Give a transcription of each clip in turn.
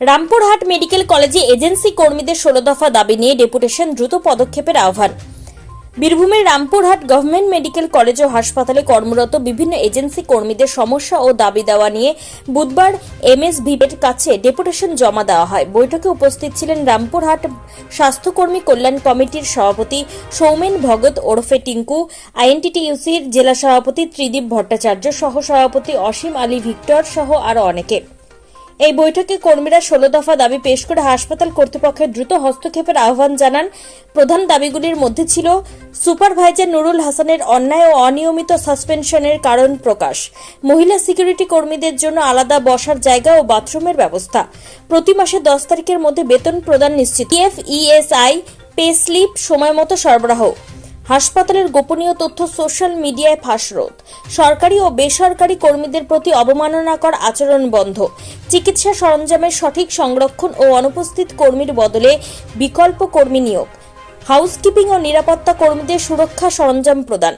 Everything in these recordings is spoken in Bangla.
রামপুরহাট মেডিকেল কলেজে এজেন্সি কর্মীদের ষোলো দফা দাবি নিয়ে ডেপুটেশন দ্রুত পদক্ষেপের আহ্বান। বীরভূমের রামপুরহাট গভর্নমেন্ট মেডিকেল কলেজ ও হাসপাতালে কর্মরত বিভিন্ন এজেন্সি কর্মীদের সমস্যা ও দাবি দেওয়া নিয়ে বুধবার এমএসভিবের কাছে ডেপুটেশন জমা দেওয়া হয়। বৈঠকে উপস্থিত ছিলেন রামপুরহাট স্বাস্থ্যকর্মী কল্যাণ কমিটির সভাপতি সৌমেন ভগত, ওরফে টিঙ্কু আইএনটিটিইউসির জেলা সভাপতি ত্রিদীপ ভট্টাচার্য সহ সভাপতি অসীম আলী ভিক্টর সহ আরও অনেকে। এই বৈঠকে কর্মীরা ষোলো দফা দাবি পেশ করে হাসপাতাল কর্তৃপক্ষের দ্রুত হস্তক্ষেপের আহ্বান জানান। প্রধান দাবিগুলির মধ্যে ছিল সুপারভাইজার নুরুল হাসানের অন্যায় ও অনিয়মিত সাসপেনশনের কারণ প্রকাশ, মহিলা সিকিউরিটি কর্মীদের জন্য আলাদা বসার জায়গা ও বাথরুমের ব্যবস্থা, প্রতি মাসে দশ তারিখের মধ্যে বেতন প্রদান নিশ্চিত এফ ইএসআই, পে স্লিপ সময় মতো সরবরাহ। হাসপাতালের গোপনীয় তথ্য সোশ্যাল মিডিয়ায় ফাঁস রোধ সরকারি ও বেসরকারি কর্মীদের প্রতি অবমাননাকর আচরণ বন্ধ। চিকিৎসা সরঞ্জামের সঠিক সংরক্ষণ ও অনুপস্থিত কর্মীর বদলে বিকল্প কর্মী নিয়োগ। হাউসকিপিং ও নিরাপত্তা কর্মীদের সুরক্ষা সরঞ্জাম প্রদান।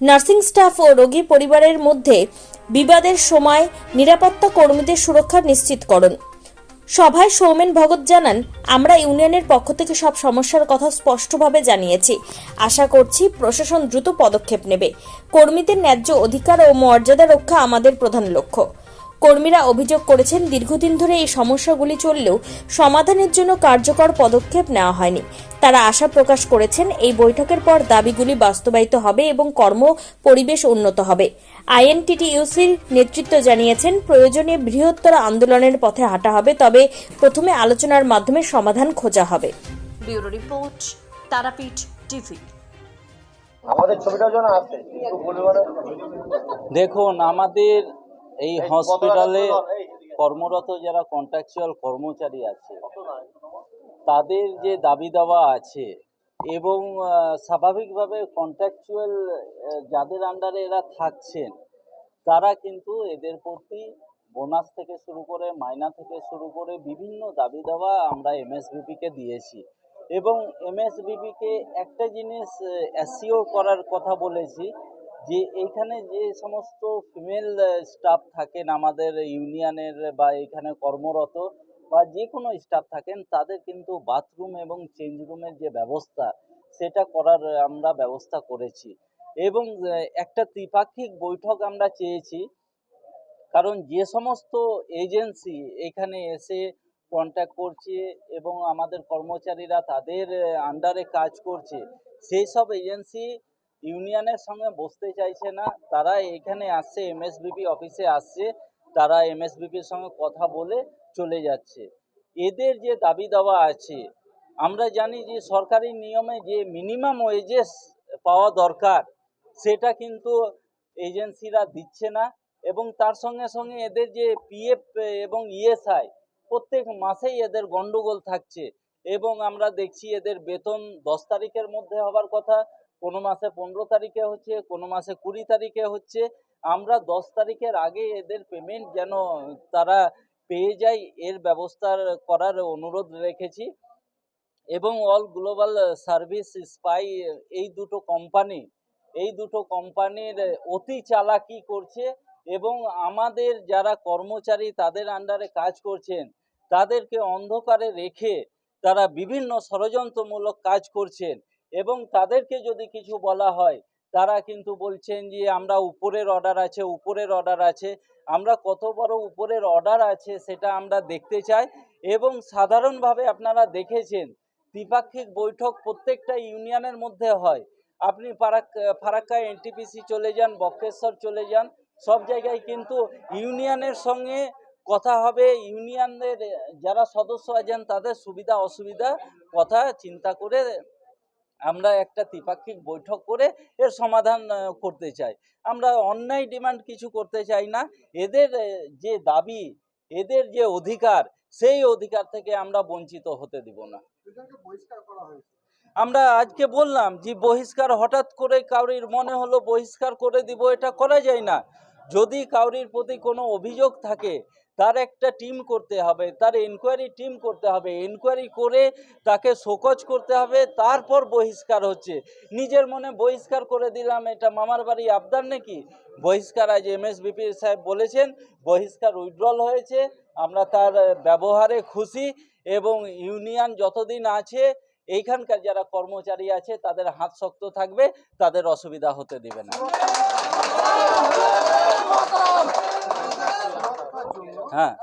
নার্সিং স্টাফ ও রোগী পরিবারের মধ্যে বিবাদের সময় নিরাপত্তা কর্মীদের সুরক্ষা নিশ্চিতকরণ। সভায় সৌমেন ভগত জানান, আমরা ইউনিয়নের পক্ষ থেকে সব সমস্যার কথা স্পষ্টভাবে জানিয়েছি। আশা করছি প্রশাসন দ্রুত পদক্ষেপ নেবে। কর্মীদের ন্যায্য অধিকার ও মর্যাদা রক্ষা আমাদের প্রধান লক্ষ্য। কর্মীরা অভিযোগ করেছেন, দীর্ঘদিন ধরে এই সমস্যাগুলি চললেও সমাধানের জন্য কার্যকর পদক্ষেপ নেওয়া হয়নি। তারা আশা প্রকাশ করেছেন এই বৈঠকের পর দাবিগুলি বাস্তবায়িত হবে এবং কর্ম পরিবেশ উন্নত হবে। আইএনটিটিইউসির নেতৃত্ব জানিয়েছেন প্রয়োজনে বৃহত্তর আন্দোলনের পথে হাঁটা হবে তবে প্রথমে আলোচনার মাধ্যমে সমাধান খোঁজা হবে। Bureau report Tarapith TV. আমাদের দেখুন আমাদের এই হসপিটালে কর্মরত যারা কন্ট্রাকচুয়াল কর্মচারী আছে তাদের যে দাবি দাওয়া আছে এবং স্বাভাবিকভাবে কন্ট্রাকচুয়াল যাদের আন্ডারে এরা থাকছেন তারা কিন্তু এদের প্রতি বোনাস থেকে শুরু করে মাইনা থেকে শুরু করে বিভিন্ন দাবি দেওয়া আমরা এমএসবিপিকে দিয়েছি। এবং এমএসবিপিকে একটা জিনিস অ্যাসিওর করার কথা বলেছি যে এইখানে যে সমস্ত ফিমেল স্টাফ থাকেন আমাদের ইউনিয়নের বা এখানে কর্মরত বা যে কোনো স্টাফ থাকেন, তাদের কিন্তু বাথরুম এবং চেঞ্জ রুমের যে ব্যবস্থা, সেটা করার আমরা ব্যবস্থা করেছি। এবং একটা ত্রিপাক্ষিক বৈঠক আমরা চেয়েছি। কারণ যে সমস্ত এজেন্সি এখানে এসে কন্ট্যাক্ট করছে এবং আমাদের কর্মচারীরা তাদের আন্ডারে কাজ করছে, সেই সব এজেন্সি ইউনিয়নের সঙ্গে বসতে চাইছে না, তারা এখানে আসছে, এমএসবিপি অফিসে আসছে, তারা এমএসবিপির সঙ্গে কথা বলে চলে যাচ্ছে। এদের যে দাবি দাওয়া আছে, আমরা জানি যে সরকারি নিয়মে যে মিনিমাম ওয়েজেস পাওয়া দরকার, সেটা কিন্তু এজেন্সিরা দিচ্ছে না এবং তার সঙ্গে সঙ্গে এদের যে পিএফ এবং ইএসআই, প্রত্যেক মাসেই এদের গন্ডগোল থাকছে এবং আমরা দেখছি এদের বেতন দশ তারিখের মধ্যে হবার কথা কোনো মাসে পনেরো তারিখে হচ্ছে, কোনো মাসে কুড়ি তারিখে হচ্ছে। আমরা দশ তারিখের আগে এদের পেমেন্ট যেন তারা পেয়ে যায়, এর ব্যবস্থা করার অনুরোধ রেখেছি। এবং অল গ্লোবাল সার্ভিস স্পাই এই দুটো কোম্পানি এই দুটো কোম্পানির অতি চালাকি করছে এবং আমাদের যারা কর্মচারী তাদের আন্ডারে কাজ করছেন, তাদেরকে অন্ধকারে রেখে তারা বিভিন্ন ষড়যন্ত্রমূলক কাজ করছেন। এবং তাদেরকে যদি কিছু বলা হয়, তারা কিন্তু বলছেন যে, আমরা উপরের অর্ডার আছে, উপরের অর্ডার আছে, আমরা কত বড় উপরের অর্ডার আছে সেটা আমরা দেখতে চাই। এবং সাধারণভাবে আপনারা দেখেছেন, দ্বিপাক্ষিক বৈঠক প্রত্যেকটা ইউনিয়নের মধ্যে হয়। আপনি ফারাক ফারাক্কা এনটিপিসি চলে যান, বক্রেশ্বর চলে যান, সব জায়গায় কিন্তু ইউনিয়নের সঙ্গে কথা হবে, ইউনিয়নের যারা সদস্য আছেন তাদের সুবিধা অসুবিধা কথা চিন্তা করে আমরা একটা ত্রিপাক্ষিক বৈঠক করে এর সমাধান করতে চাই। আমরা অন্যায় ডিমান্ড কিছু করতে চাই না। এদের যে দাবি এদের যে অধিকার সেই অধিকার থেকে আমরা বঞ্চিত হতে দিব না। আমরা আজকে বললাম যে বহিষ্কার হঠাৎ করে কাউরির মনে হলো বহিষ্কার করে দিব এটা করা যায় না। যদি কাউরির প্রতি কোনো অভিযোগ থাকে তার একটা টিম করতে হবে, তার এনকোয়ারি টিম করতে হবে এনকোয়ারি করে তাকে শোকজ করতে হবে, তারপর বহিষ্কার হচ্ছে। নিজের মনে বহিষ্কার করে দিলাম, এটা মামার বাড়ি আবদার নাকি? বহিষ্কার আজ এম এস এমএসবিপি সাহেব বলেছেন, বহিষ্কার উইথড্রল হয়েছে, আমরা তার ব্যবহারে খুশি এবং ইউনিয়ন যতদিন আছে, এইখানকার যারা কর্মচারী আছে, তাদের হাত শক্ত থাকবে, তাদের অসুবিধা হতে দিবে না। হ্যাঁ।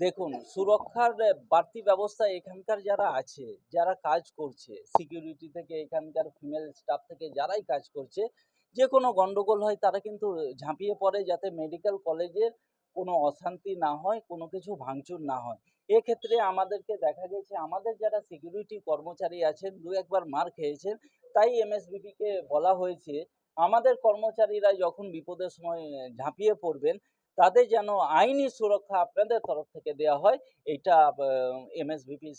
দেখুন সুরক্ষার বাড়তি ব্যবস্থা এখানকার যারা আছে যারা কাজ করছে সিকিউরিটি থেকে এখানকার ফিমেল স্টাফ থেকে যারাই কাজ করছে যে কোনো গন্ডগোল হয় তারা কিন্তু ঝাঁপিয়ে পড়ে যাতে মেডিকেল কলেজের কোনো অশান্তি না হয় কোনো কিছু ভাঙচুর না হয়। এক্ষেত্রে আমাদেরকে দেখা গেছে আমাদের যারা সিকিউরিটি কর্মচারী আছেন দু একবার মার খেয়েছেন তাই এমএসবিপিকে বলা হয়েছে আমাদের কর্মচারীরা যখন বিপদের সময় ঝাঁপিয়ে পড়বেন তাদের যেন আইনি সুরক্ষা আপনাদের তরফ থেকে দেওয়া হয়, এটা এমএসভিপি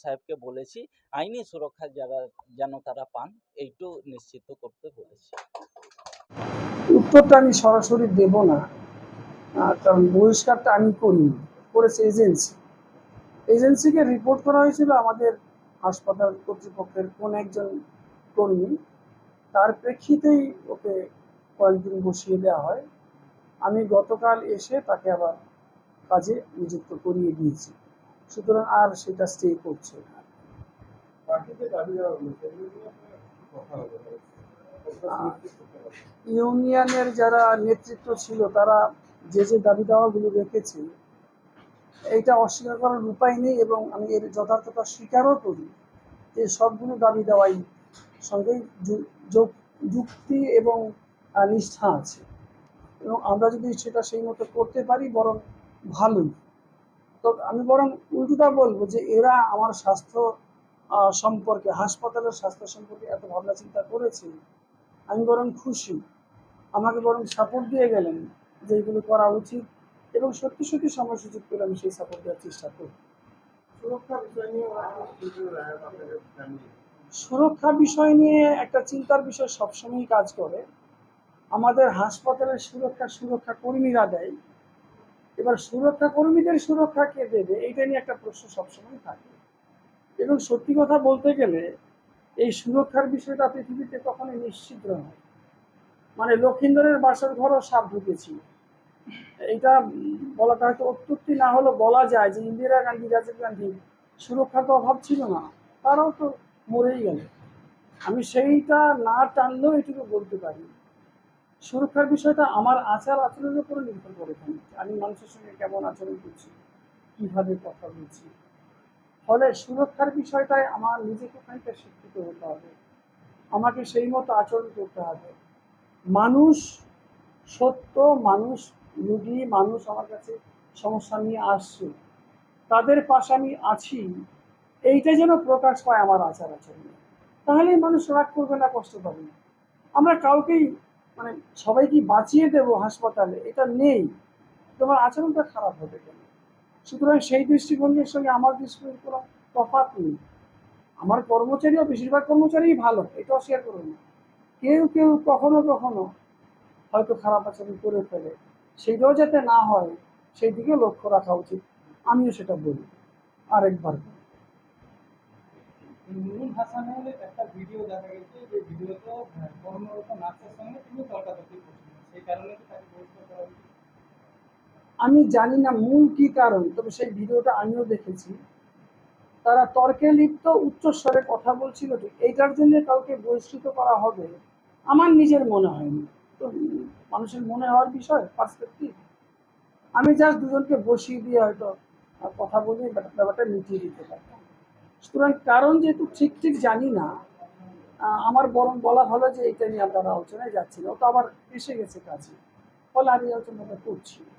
সাহেবকে বলেছি। আইনি সুরক্ষা যারা, যেন তারা পান, এইটু নিশ্চিত করতে বলেছি। উত্তরটা আমি সরাসরি দেব না কারণ বহিষ্কারটা আমি করিনি, করেছে এজেন্সি। এজেন্সিকে রিপোর্ট করা হয়েছিল আমাদের হাসপাতাল কর্তৃপক্ষের কোন একজন কর্মী, তার প্রেক্ষিতেই ওকে কয়েকদিন বসিয়ে দেওয়া হয়। আমি গতকাল এসে তাকে আবার কাজে নিযুক্ত করিয়ে দিয়েছি। সুতরাং আর সেটা স্টে করছে না। ইউনিয়নের যারা নেতৃত্ব ছিল তারা যে যে দাবি দাওয়াগুলো রেখেছে এইটা অস্বীকার করার উপায় নেই এবং আমি এর যথার্থতা স্বীকারও করি। যে সবগুলো দাবি দেওয়াই সঙ্গেই যু- যুক- যুক্তি এবং নিষ্ঠা আছে। এবং আমরা যদি সেটা সেই মতো করতে পারি বরং ভালোই। তো আমি বরং উল্টোটা বলব যে এরা আমার স্বাস্থ্য সম্পর্কে হাসপাতালের স্বাস্থ্য সম্পর্কে এত ভাবনা চিন্তা করেছে আমি বরং খুশি। আমাকে বরং সাপোর্ট দিয়ে গেলেন যে এগুলো করা উচিত এবং সত্যি সত্যি সময় সুযোগ পেলে আমি সেই সাপোর্ট দেওয়ার চেষ্টা করি সুরক্ষা বিষয় নিয়ে একটা চিন্তার বিষয় সবসময়ই কাজ করে। আমাদের হাসপাতালের সুরক্ষা সুরক্ষা কর্মীরা দেয়। এবার সুরক্ষা কর্মীদের সুরক্ষা কে দেবে? এইটা নিয়ে একটা প্রশ্ন সবসময় থাকে। এবং সত্যি কথা বলতে গেলে, এই সুরক্ষার বিষয়টা পৃথিবীতে কখনোই নিশ্চিত নয়। মানে লক্ষিন্দরের বাসর ঘরও সাপ ঢুকেছিল এটা বলাটা হয়তো অত্যুক্তি না হলেও বলা যায় যে ইন্দিরা গান্ধী, রাজীব গান্ধী সুরক্ষার তো অভাব ছিল না, তারাও তো মরেই গেল আমি সেইটা না টানলেও এটুকু বলতে পারি। সুরক্ষার বিষয়টা আমার আচার আচরণের উপরে নির্ভর করে খানিকটা। আমি মানুষের সঙ্গে কেমন আচরণ করছি, কীভাবে কথা বলছি। ফলে সুরক্ষার বিষয়টায় আমার নিজেকে খানিকটা শিক্ষিত হতে হবে। আমাকে সেই মতো আচরণ করতে হবে। মানুষ সত্য, মানুষ রুগী, মানুষ আমার কাছে সমস্যা নিয়ে আসছে। তাদের পাশে আমি আছি। এইটা যেন প্রকাশ পায় আমার আচার আচরণে। তাহলেই মানুষ রাগ করবে না, কষ্ট পাবে না। আমরা কাউকেই মানে সবাইকে বাঁচিয়ে দেব হাসপাতালে, এটা নেই। তোমার আচরণটা খারাপ হবে কেন? সুতরাং সেই দৃষ্টিভঙ্গির সঙ্গে আমার দৃষ্টিভঙ্গির কোনো তফাৎ নেই। আমার কর্মচারীও বেশিরভাগ কর্মচারীই ভালো এটা অস্বীকার করব না। কেউ কেউ কখনো কখনো হয়তো খারাপ আচরণ করে ফেলে। সেইটাও যাতে না হয় সেই দিকে লক্ষ্য রাখা উচিত। আমিও সেটা বলি। আরেকবার। নুরুল হাসানের একটা ভিডিও দেখা গেছে যে ভিডিওতে কর্মরত নার্সের সঙ্গে তিনি তর্কাতর্কি করছিলেন। সেই কারণে কি তাকে বহিষ্কার করা উচিত আমি জানি না মূল কি কারণ, তবে সেই ভিডিওটা আমিও দেখেছি। তারা তর্কে লিপ্ত উচ্চস্বরে কথা বলছিল ঠিক এইটার জন্য কাউকে বহিষ্কৃত করা হবে, আমার নিজের মনে হয়নি। তো মানুষের মনে হওয়ার বিষয় পার্সপেক্টিভ আমি জাস্ট দুজনকে বসিয়ে দিয়ে হয়তো কথা বলে ব্যাপার- ব্যাপারটা মিটিয়ে দিতে পারতাম। সুতরাং কারণ যেহেতু ঠিক ঠিক জানি না আমার বরং বলা হলো যে এটা নিয়ে আপনারা আলোচনায় যাচ্ছিল তো আবার এসে গেছে কাছে ফলে আমি আলোচনাটা করছি না।